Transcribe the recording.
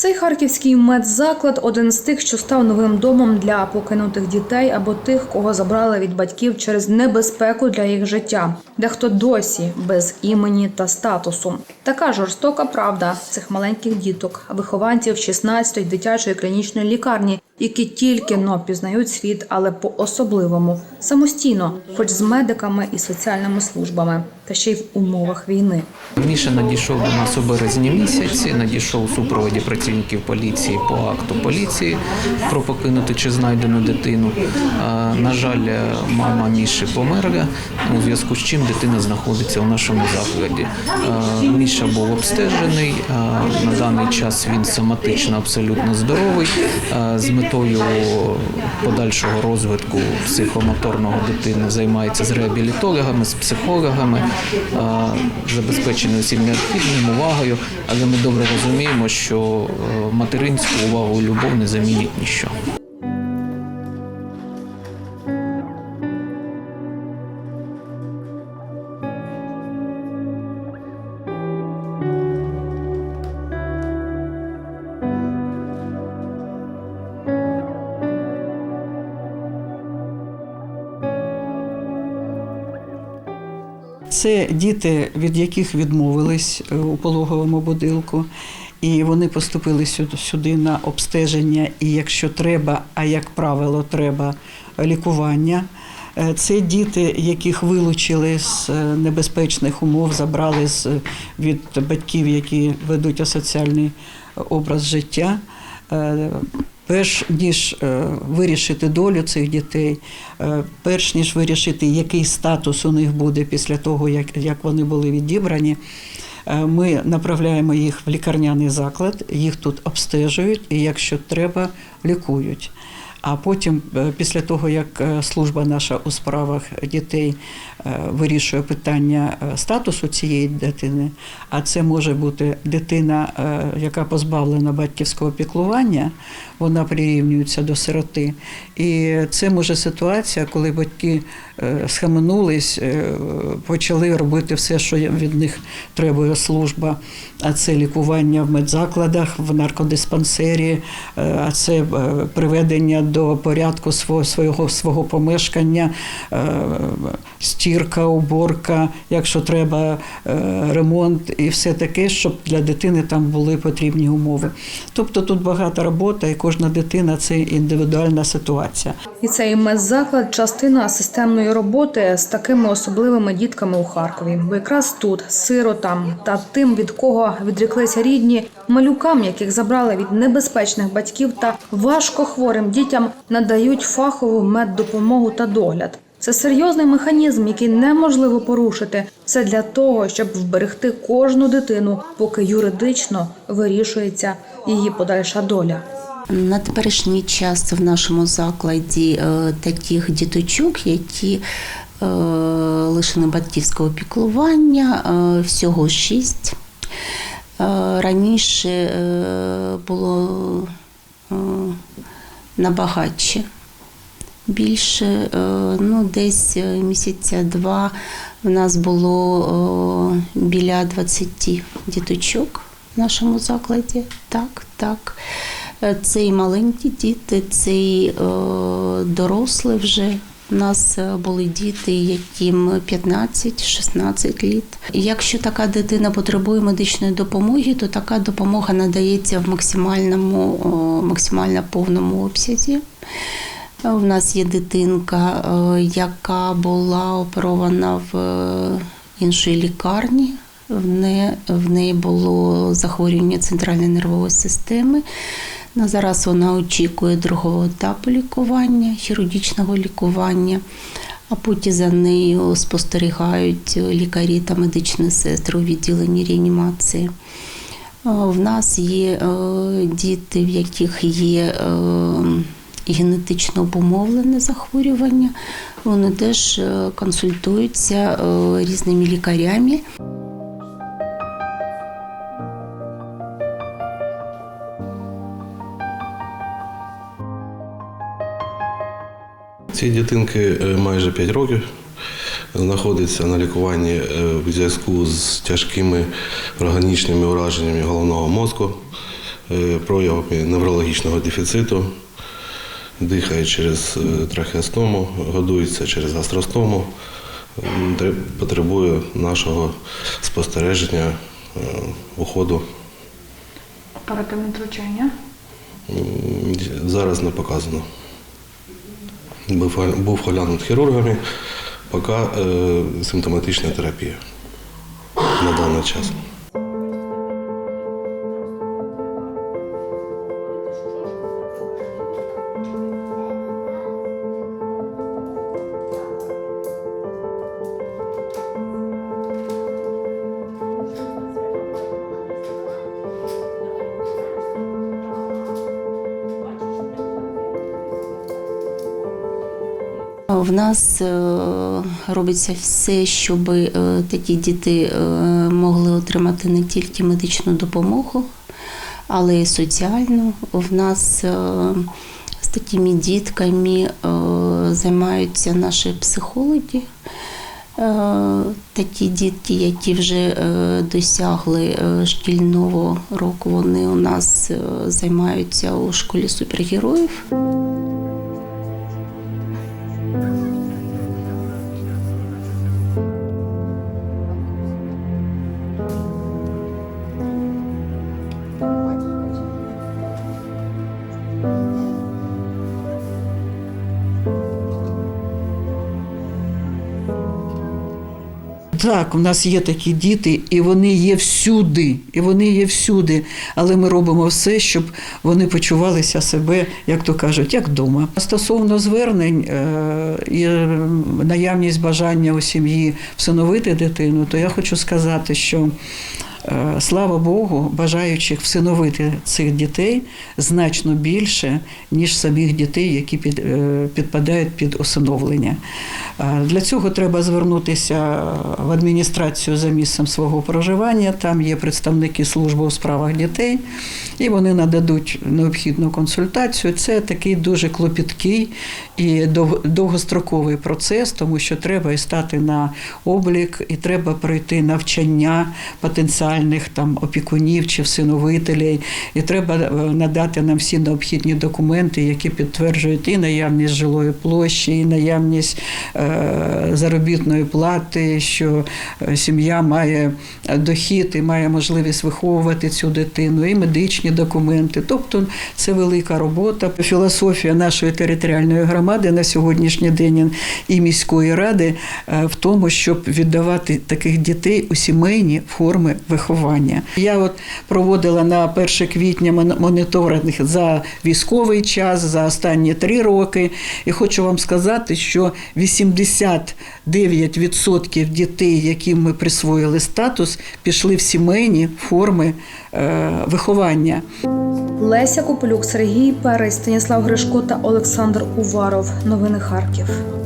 Цей харківський медзаклад один з тих, що став новим домом для покинутих дітей або тих, кого забрали від батьків через небезпеку для їх життя. Дехто досі без імені та статусу. Така жорстока правда цих маленьких діток, вихованців 16-ї дитячої клінічної лікарні, які тільки но пізнають світ, але по особливому самостійно, хоч з медиками і соціальними службами, та ще й в умовах війни. Міша надійшов до нас у березні місяці. Надійшов у супроводі працівників поліції по акту поліції про покинуту чи знайдену дитину. Е, На жаль, мама Міші померла, у зв'язку з чим дитина знаходиться у нашому закладі. Е, Міша був обстежений. е, На даний час він соматично абсолютно здоровий. Е, З метою подальшого розвитку психомоторного дитини займається з реабілітологами, з психологами, забезпечений усім необхідним увагою. Але ми добре розуміємо, що е, материнську увагу і любов не замінить ніщо. Це діти, від яких відмовились е, у пологовому будинку, і вони поступили сюди, на обстеження. І якщо треба, а як правило, треба лікування. Е, Це діти, яких вилучили з е, небезпечних умов, забрали з від батьків, які ведуть асоціальний образ життя. Перш ніж е, вирішити долю цих дітей, е, перш ніж вирішити, який статус у них буде після того, як, як вони були відібрані, е, ми направляємо їх в лікарняний заклад, їх тут обстежують і, якщо треба, лікують. А потім, е, після того, як е, служба наша у справах дітей е, вирішує питання статусу цієї дитини, а це може бути дитина, яка позбавлена батьківського піклування, вона прирівнюється до сироти. І це може ситуація, коли батьки схаменулись, почали робити все, що від них требує служба. А це лікування в медзакладах, в наркодиспансері, а це приведення до порядку свого свого, свого помешкання, е, стірка, уборка, якщо треба е, ремонт і все таке, щоб для дитини там були потрібні умови. Тобто тут багата робота, і кожна дитина це індивідуальна ситуація. І цей медзаклад частина системної роботи з такими особливими дітками у Харкові. Бо якраз тут сиротам та тим, від кого відріклися рідні, малюкам, яких забрали від небезпечних батьків та важкохворим дітям, надають фахову меддопомогу та догляд. Це серйозний механізм, який неможливо порушити. Це для того, щоб вберегти кожну дитину, поки юридично вирішується її подальша доля. На теперішній час в нашому закладі е, таких діточок, які е, лишені батьківського піклування, е, всього шість. Е, Раніше е, було е, набагатше. Більше, ну, десь місяця два в нас було біля 20 діточок в нашому закладі. Так, так. Це і маленькі діти, це і дорослі вже. У нас е, були діти, яким 15-16 літ. Якщо така дитина потребує медичної допомоги, то така допомога надається в максимальному, максимально повному обсязі. У нас є дитинка, е, яка була оперована в е, іншій лікарні. В неї було захворювання центральної нервової системи. На зараз вона очікує другого етапу лікування, хірургічного лікування. А потім за нею спостерігають лікарі та медичні сестри у відділенні реанімації. Е, В нас є е, діти, в яких є е, генетично обумовлене захворювання. Вони теж консультуються різними лікарями. Цій дитинки е, майже 5 років. Знаходиться на лікуванні е, в зв'язку з тяжкими органічними ураженнями головного мозку. е, проявами неврологічного дефіциту, дихає через трахеостому, годується через гастростому, потребує нашого спостереження, уходу. Оперативне втручання. Зараз не показано. Був, був оглянут хірургами, поки е, симптоматична терапія на даний час. В нас е, робиться все, щоб е, такі діти е, могли отримати не тільки медичну допомогу, але й соціальну. В нас з такими дітками займаються наші психологи. Такі дітки, які вже досягли шкільного року, вони у нас займаються у школі супергероїв. Так, у нас є такі діти, і вони є всюди, і вони є всюди. Але ми робимо все, щоб вони почувалися себе, як то кажуть, як вдома. Стосовно звернень е, і е, наявність бажання у сім'ї всиновити дитину, то я хочу сказати, що слава Богу, бажаючих всиновити цих дітей значно більше, ніж самих дітей, які е, підпадають під усиновлення. Е, Для цього треба звернутися в адміністрацію за місцем свого проживання. Там є представники служби у справах дітей, і вони нададуть необхідну консультацію. Це такий дуже клопіткий і довгостроковий процес, тому що треба і стати на облік, і треба пройти навчання потенціальних там опікунів чи всиновителей, і треба е, надати нам всі необхідні документи, які підтверджують і наявність жилої площі, і наявність е, заробітної плати, що е, сім'я має дохід і має можливість виховувати цю дитину, і медичні документи. Тобто це велика робота. Філософія нашої територіальної громади на сьогоднішній день і міської ради в тому, щоб віддавати таких дітей у сімейні форми виховання. Я от проводила на 1 квітня моніторинг за військовий час, за останні три роки. І хочу вам сказати, що 89% дітей, яким ми присвоїли статус, пішли в сімейні форми е, виховання. Леся Копилюк, Сергій Перець, Станіслав Гришко та Олександр Уваров. Новини Харків.